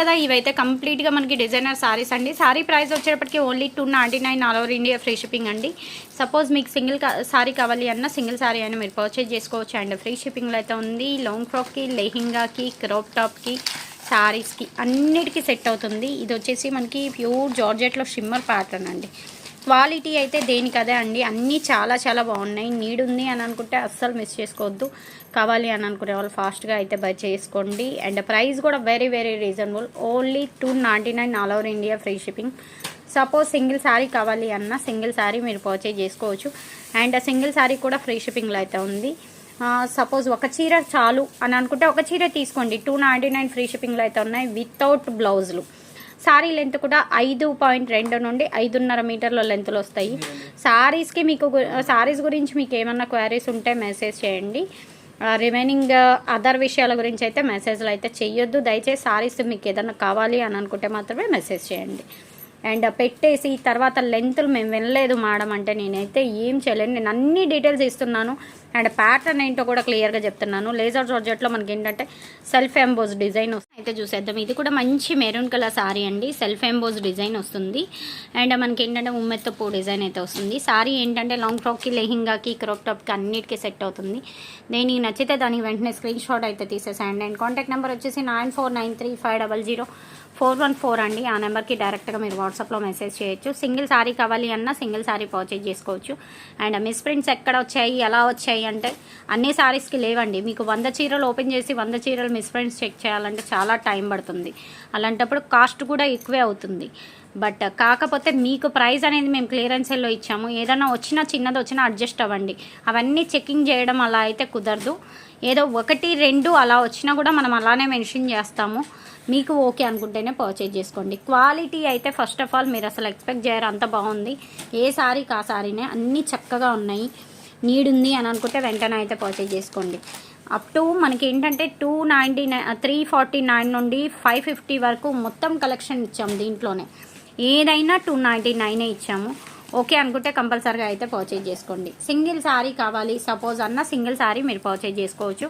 కదా ఇవైతే కంప్లీట్గా మనకి డిజైనర్ సారీస్ అండి. సారీ ప్రైస్ వచ్చేటప్పటికి only two ninety nine all over India free shipping అండి. సపోజ్ మీకు సింగిల్ సారీ కావాలి అన్న సింగిల్ సారీ అయినా మీరు పర్చేజ్ చేసుకోవచ్చు అండ్ ఫ్రీ షిప్పింగ్లో అయితే ఉంది. లాంగ్ ఫ్రాక్కి లెహింగాకి క్రాప్ టాప్కి శారీస్కి అన్నిటికీ సెట్ అవుతుంది. ఇది వచ్చేసి మనకి ప్యూర్ జార్జెట్లో షిమ్మర్ ప్యాటర్న్ అండి. క్వాలిటీ అయితే దేనికదే అండి. అన్నీ చాలా చాలా బాగున్నాయి. నీడ్ ఉంది అని అనుకుంటే అస్సలు మిస్ చేసుకోవద్దు. కావాలి అని అనుకునే వాళ్ళు ఫాస్ట్గా అయితే బై చేసుకోండి. అండ్ ప్రైస్ కూడా very very reasonable only two ninety nine all over India free shipping suppose single sari కావాలి అన్న సింగిల్ శారీ మీరు పర్చేజ్ చేసుకోవచ్చు. అండ్ సింగిల్ శారీ కూడా ఫ్రీ షిప్పింగ్లో అయితే ఉంది. సపోజ్ ఒక చీర చాలు అని అనుకుంటే ఒక చీర తీసుకోండి. టూ నాంటీ నైన్ ఫ్రీ షిప్పింగ్లో అయితే ఉన్నాయి. వితౌట్ బ్లౌజులు సారీ లెంత్ కూడా ఐదు పాయింట్ రెండు నుండి ఐదున్నర మీటర్ల లెంత్లు వస్తాయి. శారీస్కి మీకు శారీస్ గురించి మీకు ఏమన్నా క్వైరీస్ ఉంటే మెసేజ్ చేయండి. రిమైనింగ్ అదర్ విషయాల గురించి అయితే మెసేజ్లు అయితే చెయ్యొద్దు. దయచేసి సారీస్ మీకు ఏదన్నా కావాలి అని అనుకుంటే మాత్రమే మెసేజ్ చేయండి. అండ్ పెట్టేసి తర్వాత లెంత్లు మేము వినలేదు మేడం అంటే నేనైతే ఏం చేయలేను. నేను అన్ని డీటెయిల్స్ ఇస్తున్నాను. అండ్ ప్యాటర్న్ ఏంటో కూడా క్లియర్గా చెప్తున్నాను. లేజర్ జార్జెట్లో మనకి ఏంటంటే సెల్ఫ్ ఎంబోజ్ డిజైన్ వస్తుంది. అయితే చూసేద్దాం. ఇది కూడా మంచి మెరూన్ కలర్ సారీ అండి. సెల్ఫ్ ఎంబోజ్ డిజైన్ వస్తుంది. అండ్ మనకి ఏంటంటే ఉమ్మెత్తపు డిజైన్ అయితే వస్తుంది. సారీ ఏంటంటే లాంగ్ ఫ్రాక్కి లెహింగాకి క్రాప్ టాప్కి అన్నిటికీ సెట్ అవుతుంది. దేనికి నచ్చితే దానికి వెంటనే స్క్రీన్ షాట్ అయితే తీసేసేయండి. అండ్ కాంటాక్ట్ నెంబర్ వచ్చేసి nine four nine three five double zero. Four one four అండి. ఆ నెంబర్కి డైరెక్ట్గా మీరు వాట్సాప్లో మెసేజ్ చేయొచ్చు. సింగిల్ శారీ కావాలి అన్నా సింగిల్ శారీ పర్చేజ్ చేసుకోవచ్చు. అండ్ మిస్ ప్రింట్స్ ఎక్కడ వచ్చాయి? ఎలా వచ్చాయి అంటే అన్ని శారీస్కి లేవండి. మీకు వంద చీరలు ఓపెన్ చేసి వంద చీరలు మిస్ ప్రింట్స్ చెక్ చేయాలంటే చాలా టైం పడుతుంది. అలాంటప్పుడు కాస్ట్ కూడా ఎక్కువే అవుతుంది. బట్ కాకపోతే మీకు ప్రైస్ అనేది మేము క్లియరెన్స్ సెల్లో ఇచ్చాము. ఏదైనా వచ్చినా చిన్నది వచ్చినా అడ్జస్ట్ అవ్వండి. అవన్నీ చెకింగ్ చేయడం అలా అయితే కుదరదు. ఏదో ఒకటి రెండు అలా వచ్చినా కూడా మనం అలానే మెన్షన్ చేస్తాము. మీకు ఓకే అనుకుంటేనే పర్చేజ్ చేసుకోండి. క్వాలిటీ అయితే ఫస్ట్ ఆఫ్ ఆల్ మీరు అసలు ఎక్స్పెక్ట్ చేయరు. అంత బాగుంది. ఏ సారీ కా సారీనే అన్నీ చక్కగా ఉన్నాయి. నీడ్ ఉంది అని అనుకుంటే వెంటనే అయితే పర్చేజ్ చేసుకోండి. అప్ టు మనకి ఏంటంటే two ninety nine three forty nine నుండి ఫైవ్ ఫిఫ్టీ వరకు మొత్తం కలెక్షన్ ఇచ్చాము దీంట్లోనే. ఏదైనా టూ నైంటీ నైనే ఇచ్చాము. ఓకే అనుకుంటే కంపల్సరీగా అయితే పర్చేజ్ చేసుకోండి. సింగిల్ శారీ కావాలి. సపోజ్ అన్న సింగిల్ శారీ మీరు పర్చేజ్ చేసుకోవచ్చు.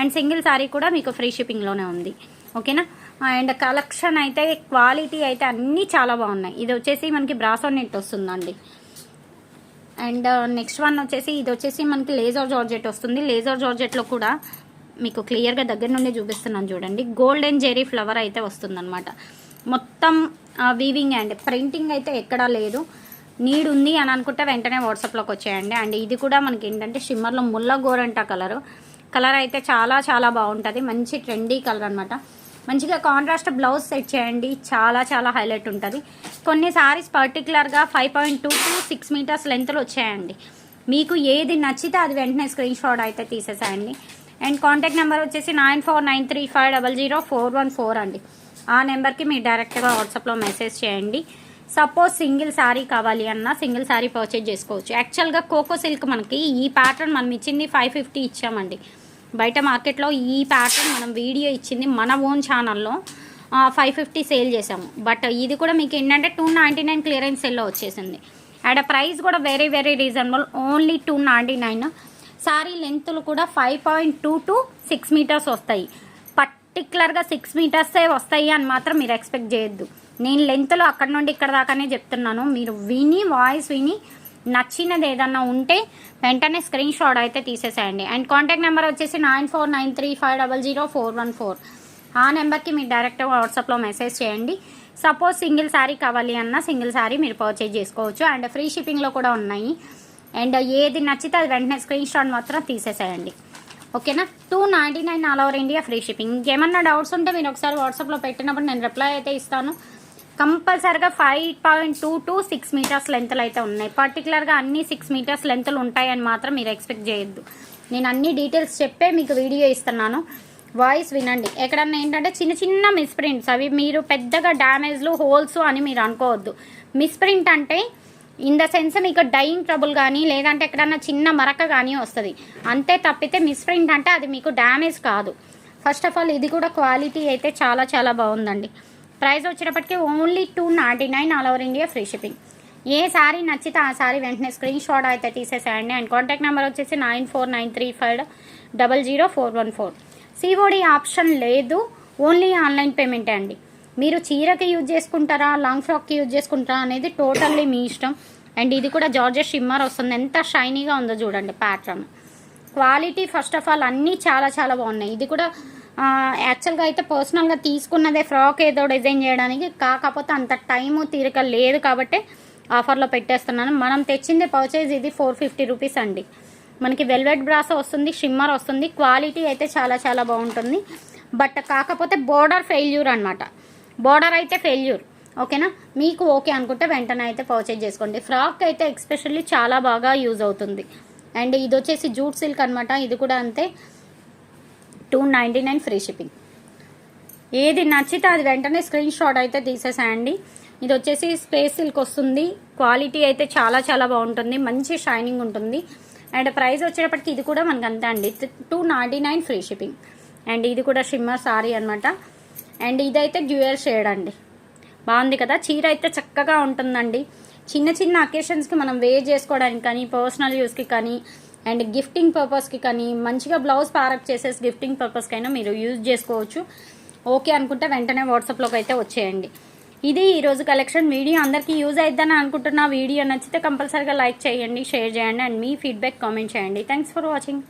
అండ్ సింగిల్ శారీ కూడా మీకు ఫ్రీ షిప్పింగ్లోనే ఉంది. ఓకేనా? అండ్ కలెక్షన్ అయితే క్వాలిటీ అయితే అన్నీ చాలా బాగున్నాయి. ఇది వచ్చేసి మనకి బ్రాసో నెట్ వస్తుందండి. అండ్ నెక్స్ట్ వన్ వచ్చేసి ఇది వచ్చేసి మనకి లేజర్ జార్జెట్ వస్తుంది. లేజర్ జార్జెట్లో కూడా మీకు క్లియర్గా దగ్గర నుండి చూపిస్తున్నాను చూడండి. గోల్డెన్ జెరీ ఫ్లవర్ అయితే వస్తుందన్నమాట. మొత్తం వీవింగ్ అండ్ ప్రింటింగ్ అయితే ఎక్కడా లేదు. నీడ్ ఉంది అని అనుకుంటే వెంటనే వాట్సాప్లోకి వచ్చేయండి. అండ్ ఇది కూడా మనకి ఏంటంటే షిమ్మర్లో ముల్ల గోరంట కలరు. కలర్ అయితే చాలా చాలా బాగుంటుంది. మంచి ట్రెండీ కలర్ అనమాట మంచిగా కాంట్రాస్ట్ బ్లౌజ్ సెట్ చేయండి. చాలా చాలా హైలైట్ ఉంటుంది. కొన్ని సారీస్ పర్టికులర్గా five point two to six metres లెంత్లో వచ్చాయండి. మీకు ఏది నచ్చితే అది వెంటనే స్క్రీన్ షాట్ అయితే తీసేసేయండి. అండ్ కాంటాక్ట్ నెంబర్ వచ్చేసి nine four nine three five double zero four one four అండి. ఆ నెంబర్కి మీరు డైరెక్ట్గా వాట్సాప్లో మెసేజ్ చేయండి. సపోజ్ సింగిల్ శారీ కావాలి అన్నా సింగిల్ శారీ పర్చేజ్ చేసుకోవచ్చు. యాక్చువల్గా కోకో సిల్క్ మనకి ఈ ప్యాటర్న్ మనం ఇచ్చింది ఫైవ్ ఫిఫ్టీ ఇచ్చామండి. బయట మార్కెట్లో ఈ ప్యాటర్న్ మనం వీడియో ఇచ్చింది మన ఓన్ ఛానల్లో ఫైవ్ ఫిఫ్టీ సేల్ చేసాము బట్ ఇది కూడా మీకు ఏంటంటే టూ నైంటీ నైన్ క్లియరెన్స్ సేల్లో వచ్చేసింది. అండ్ ప్రైస్ కూడా very very reasonable only two ninety nine sari లెంత్లు కూడా five point two to six metres వస్తాయి. పర్టిక్యులర్గా సిక్స్ మీటర్సే వస్తాయి అని మాత్రం మీరు ఎక్స్పెక్ట్ చేయొద్దు. నేను లెంత్లో అక్కడ నుండి ఇక్కడ దాకానే చెప్తున్నాను. మీరు విని వాయిస్ విని నచ్చినది ఏదన్నా ఉంటే వెంటనే స్క్రీన్ షాట్ అయితే తీసేసేయండి. అండ్ కాంటాక్ట్ నెంబర్ వచ్చేసి nine four nine three five double zero four one four. ఆ నెంబర్కి మీరు డైరెక్ట్గా వాట్సాప్లో మెసేజ్ చేయండి. సపోజ్ సింగిల్ శారీ కావాలి అన్న సింగిల్ శారీ మీరు పర్చేజ్ చేసుకోవచ్చు. అండ్ ఫ్రీ షిప్పింగ్లో కూడా ఉన్నాయి. అండ్ ఏది నచ్చితే అది వెంటనే స్క్రీన్ షాట్ మాత్రం తీసేసేయండి. ఓకేనా? Two ninety nine all over India free shipping. ఇంకేమన్నా డౌట్స్ ఉంటే మీరు ఒకసారి వాట్సాప్లో పెట్టినప్పుడు నేను రిప్లై అయితే ఇస్తాను. కంపల్సరిగా five point two to six metres లెంత్లు అయితే ఉన్నాయి. పర్టికులర్గా అన్ని సిక్స్ మీటర్స్ లెంత్లు ఉంటాయని మాత్రం మీరు ఎక్స్పెక్ట్ చేయొద్దు. నేను అన్ని డీటెయిల్స్ చెప్పే మీకు వీడియో ఇస్తున్నాను. వాయిస్ వినండి. ఎక్కడన్నా ఏంటంటే చిన్న చిన్న మిస్ప్రింట్స్ అవి మీరు పెద్దగా డ్యామేజ్లు హోల్స్ అని మీరు అనుకోవద్దు. మిస్ప్రింట్ అంటే ఇన్ ద సెన్స్ మీకు డైయింగ్ ట్రబుల్ కానీ లేదంటే ఎక్కడన్నా చిన్న మరక కానీ వస్తుంది. అంతే తప్పితే మిస్ప్రింట్ అంటే అది మీకు డ్యామేజ్ కాదు. ఫస్ట్ ఆఫ్ ఆల్ ఇది కూడా క్వాలిటీ అయితే చాలా చాలా బాగుందండి. ప్రైస్ వచ్చేటప్పటికి only two ninety nine all over India free shipping. ఏ సారీ నచ్చితే ఆ సారీ వెంటనే స్క్రీన్ షాట్ అయితే తీసేసేయండి. అండ్ కాంటాక్ట్ నెంబర్ వచ్చేసి nine four nine three five double zero four one four. COD option లేదు. ఓన్లీ ఆన్లైన్ పేమెంటే అండి. మీరు చీరకి యూజ్ చేసుకుంటారా లాంగ్ ఫ్రాక్కి యూజ్ చేసుకుంటారా అనేది టోటల్లీ మీ ఇష్టం. అండ్ ఇది కూడా జార్జెస్ షిమ్మర్ వస్తుంది. ఎంత షైనీగా ఉందో చూడండి pattern. Quality first of all అన్నీ చాలా చాలా బాగున్నాయి. ఇది కూడా యాక్చువల్గా అయితే పర్సనల్గా తీసుకున్నదే ఫ్రాక్ ఏదో డిజైన్ చేయడానికి. కాకపోతే అంత టైము తీరిక లేదు కాబట్టి ఆఫర్లో పెట్టేస్తున్నాను. మనం తెచ్చింది పర్చేజ్ ఇది ఫోర్ ఫిఫ్టీ రూపీస్ అండి. మనకి వెల్వెట్ బ్రాస వస్తుంది షిమ్మర్ వస్తుంది. క్వాలిటీ అయితే చాలా చాలా బాగుంటుంది. బట్ కాకపోతే బోర్డర్ ఫెయిల్యూర్ అనమాట బోర్డర్ అయితే ఫెయిల్యూర్ ఓకేనా మీకు ఓకే అనుకుంటే వెంటనే అయితే పర్చేజ్ చేసుకోండి. ఫ్రాక్ అయితే ఎక్స్పెషల్లీ చాలా బాగా యూజ్ అవుతుంది. అండ్ ఇది వచ్చేసి జూట్ సిల్క్ అనమాట ఇది కూడా అంతే. Two ninety nine free shipping ఏది నచ్చితే అది వెంటనే స్క్రీన్ షాట్ అయితే తీసేసేయండి. ఇది వచ్చేసి స్పేస్ సిల్క్ వస్తుంది. క్వాలిటీ అయితే చాలా చాలా బాగుంటుంది. మంచి షైనింగ్ ఉంటుంది. అండ్ ప్రైస్ వచ్చేటప్పటికి ఇది కూడా మనకు అంతే అండి. Two ninety nine free shipping and ఇది కూడా షిమ్మర్ సారీ అనమాట అండ్ ఇదైతే డ్యూయర్ షేడ్ అండి. బాగుంది కదా? చీర అయితే చక్కగా ఉంటుందండి. చిన్న చిన్న అకేషన్స్కి మనం వేర్ చేసుకోవడానికి కానీ పర్సనల్ యూస్కి కానీ అండ్ గిఫ్టింగ్ పర్పస్కి కానీ మంచిగా బ్లౌజ్ పారక్ చేసేసి గిఫ్టింగ్ పర్పస్కైనా మీరు యూజ్ చేసుకోవచ్చు. ఓకే అనుకుంటే వెంటనే వాట్సాప్లోకి అయితే వచ్చేయండి. ఇది ఈరోజు కలెక్షన్ వీడియో అందరికీ యూజ్ అయిద్దని అనుకుంటున్నా. వీడియో నచ్చితే కంపల్సరీగా లైక్ చేయండి షేర్ చేయండి అండ్ మీ ఫీడ్బ్యాక్ కామెంట్ చేయండి. Thanks for watching